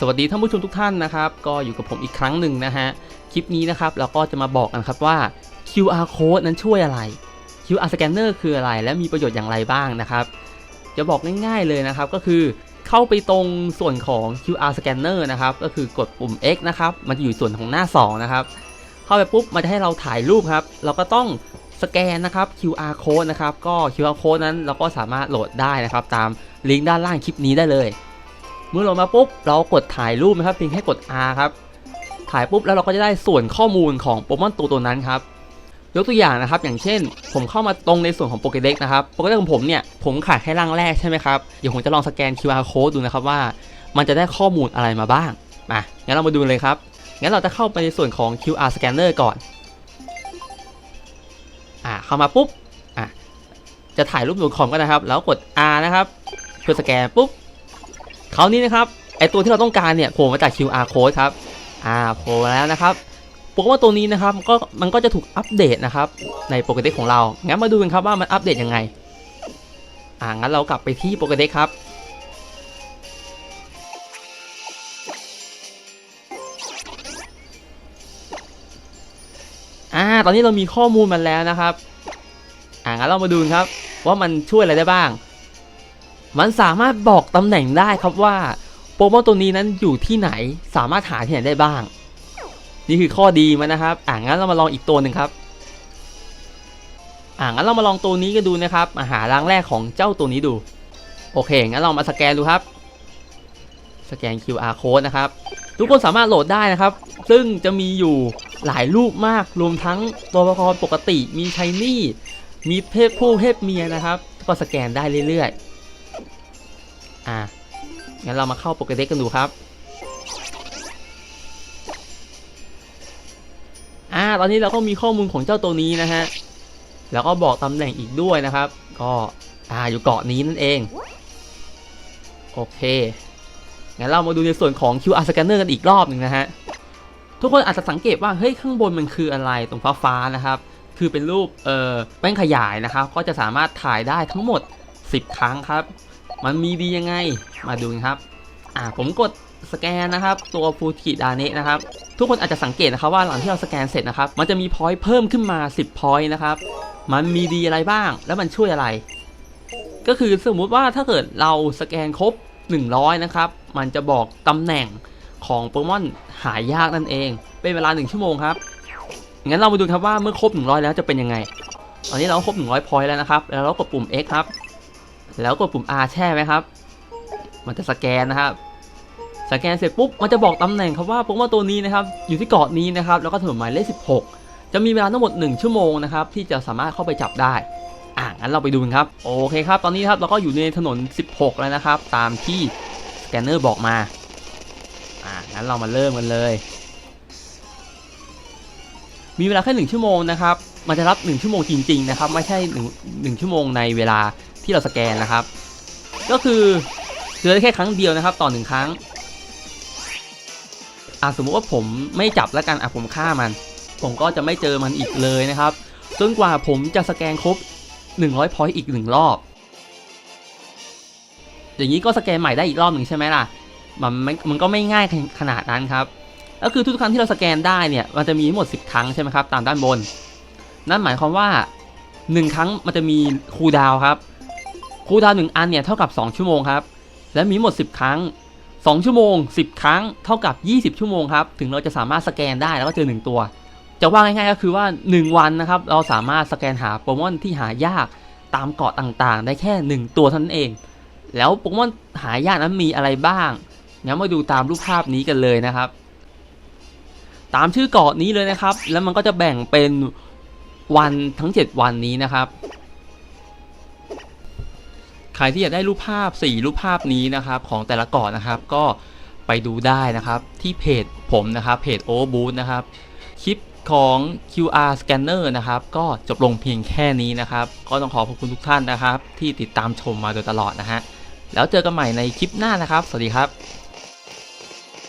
สวัสดีท่านผู้ชมทุกท่านนะครับ ก็อยู่กับผมอีกครั้งหนึ่งนะฮะ คลิปนี้นะครับเราก็จะมาบอกกันครับว่า QR code นั้นช่วยอะไร QR scanner คืออะไร และมีประโยชน์อย่างไรบ้างนะครับ จะบอกง่ายๆเลยนะครับ ก็คือเข้าไปตรงส่วนของ QR scanner นะครับ ก็คือกดปุ่ม X นะครับ มันจะอยู่ส่วนของหน้า 2 นะครับ เข้าไปปุ๊บมันจะให้เราถ่ายรูปครับ เราก็ต้องสแกนนะครับ QR code นะครับ ก็ QR code นั้นเราก็สามารถโหลดได้นะครับ ตามลิงก์ด้านล่างคลิปนี้ได้เลย เมื่อโหลดมาปุ๊บเรากดถ่ายรูปนะครับเพียงแค่กด R ครับ ถ่ายปุ๊บแล้วเราก็จะได้ส่วนข้อมูลของโปเกมอนตัวตัวนั้นครับยกตัวอย่างนะครับ อย่างเช่น ผมเข้ามาตรงในส่วนของโปเกเด็กนะครับโปเกเด็กของผมเนี่ยผมขาดแค่ร่างแรกใช่ไหมครับเดี๋ยวผมจะลองสแกน QR code ดูนะครับว่า มันจะได้ข้อมูลอะไรมาบ้างมางั้นเรามาดูเลยครับงั้นเราจะเข้าไปในส่วนของ QR scanner ก่อนอ่าเข้ามาปุ๊บอะจะถ่ายรูปบนคอมก็นะครับ แล้วกด R นะครับเพื่อสแกนปุ๊บ คราวนี้นะครับไอตัวที่เราต้องการเนี่ยโผล่มาจาก QR code ครับอ่าโผล่มาแล้วนะครับโปเกมอนตัวนี้นะครับก็มันก็จะถูกอัปเดตนะครับในโปเกเด็กของเรางั้นมาดูกันครับว่ามันอัปเดตยังไงอ่างั้นเรากลับไปที่โปเกเด็กครับอ่าตอนนี้เรามีข้อมูลมันแล้วนะครับอ่างั้นเรามาดูครับว่ามันช่วยอะไรได้บ้าง มันสามารถบอกตำแหน่งได้ครับว่าโปเกมอนตัวนี้นั้นอยู่ที่ไหนสามารถหาที่ไหนได้บ้าง นี่คือข้อดีมันนะครับ อ่างั้นเรามาลองอีกตัวหนึ่งครับ อ่างั้นเรามาลองตัวนี้กันดูนะครับมาหาร่างแรกของเจ้าตัวนี้ดู โอเคงั้นเรามาสแกนดูครับ สแกน QR code นะครับ ทุกคนสามารถโหลดได้นะครับ ซึ่งจะมีอยู่หลายรูปมากรวมทั้งตัวละครปกติมีชายนี่มีเพศผู้เพศเมียนะครับ ก็สแกนได้เรื่อยๆ อ่างั้นเรามาเข้าโปรเด็กกันดูครับ อ่า ตอนนี้เราก็มีข้อมูลของเจ้าตัวนี้นะฮะ แล้วก็บอกตำแหน่งอีกด้วยนะครับ ก็ อ่า อยู่เกาะนี้นั่นเอง โอเค งั้นเรามาดูในส่วนของ QR scanner กันอีกรอบหนึ่งนะฮะ ทุกคนอาจจะสังเกตว่า เฮ้ย ข้างบนมันคืออะไร ตรงฟ้าฟ้านะครับ คือเป็นรูป เอ่อแป้งขยายนะครับ ก็จะสามารถถ่ายได้ทั้งหมด 10 ครั้งครับ มันมีดียังไงมาดูกันครับอ่าผมกดสแกนนะครับ ตัวฟูจิดาเนะนะครับ ทุกคนอาจจะสังเกตนะครับว่าหลังที่เราสแกนเสร็จนะครับ มันจะมีพอยต์เพิ่มขึ้นมา 10พอยต์นะครับ มันมีดีอะไรบ้าง แล้วมันช่วยอะไร ก็คือสมมุติว่าถ้าเกิดเราสแกนครบ 100 นะครับ มันจะบอกตำแหน่งของโปเกมอนหายากนั่นเอง เป็นเวลา 1 ชั่วโมงครับ งั้นเรามาดูครับว่าเมื่อครบ 100 แล้วจะเป็นยังไง ตอนนี้เราครบ 100พอยต์แล้วนะครับ แล้วเรากดปุ่ม X ครับ แล้วกดปุ่ม R แช่ไหมครับ มันจะสแกนนะครับ สแกนเสร็จปุ๊บ มันจะบอกตำแหน่งครับว่าโปเกมอนตัวนี้นะครับ อยู่ที่เกาะนี้นะครับ แล้วก็ถนนหมายเลข 16 จะมีเวลาทั้งหมด 1 ชั่วโมงนะครับ ที่จะสามารถเข้าไปจับได้ อะงั้นเราไปดูกันครับ โอเคครับ ตอนนี้ครับเราก็อยู่ในถนน 16 แล้วนะครับ ตามที่สแกนเนอร์บอกมา อะงั้นเรามาเริ่มกันเลย มีเวลาแค่1ชั่วโมงนะครับ มันจะรับ 1 ชั่วโมงจริง ๆ นะครับ ไม่ใช่1 1ชั่วโมงในเวลา ที่เราสแกนนะครับ ก็คือเจอได้แค่ครั้งเดียวนะครับ ต่อหนึ่งครั้งอะสมมุติว่าผมไม่จับแล้วกันอะผมฆ่ามัน ผมก็จะไม่เจอมันอีกเลยนะครับจนกว่าผมจะสแกนครบ 100พอยต์อีกหนึ่งรอบ อย่างนี้ก็สแกนใหม่ได้อีกรอบหนึ่งใช่ไหมล่ะ มันม่มันก็ไม่ง่ายขนาดนั้นครับ ก็คือทุกครั้งที่เราสแกนได้เนี่ย มันจะมีทั้งหมด 10 ครั้งใช่ไหมครับ ตามด้านบน นั่นหมายความว่า 1 ครั้งมันจะมีคูลดาวครับ คูดาวหนึ่งอันเนี่ยเท่ากับ 2 ชั่วโมงครับ และมีหมด 10 ครั้ง 2 ชั่วโมง 10 ครั้ง เท่ากับ 20 ชั่วโมงครับ ถึงเราจะสามารถสแกนได้แล้วก็เจอ 1 ตัว จะว่าง่ายๆก็คือว่า 1 วันนะครับ เราสามารถสแกนหาโปเกมอนที่หายากตามเกาะต่างๆ ได้แค่ 1 ตัวเท่านั้นเอง แล้วโปเกมอนหายากนั้นมีอะไรบ้างงั้นมาดูตามรูปภาพนี้กันเลยนะครับ ตามชื่อเกาะนี้เลยนะครับ แล้วมันก็จะแบ่งเป็นวันทั้ง 7 วันนี้นะครับ ใครที่อยากได้รูปภาพ 4 รูปภาพนี้นะครับของแต่ละเกาะนะครับ ก็ไปดูได้นะครับที่เพจผมนะครับเพจ Overboot นะครับคลิปของ QR scanner นะครับ ก็จบลงเพียงแค่นี้นะครับ ก็ต้องขอขอบคุณทุกท่านนะครับ ที่ติดตามชมมาโดยตลอดนะฮะแล้วเจอกันใหม่ในคลิปหน้านะครับ สวัสดีครับ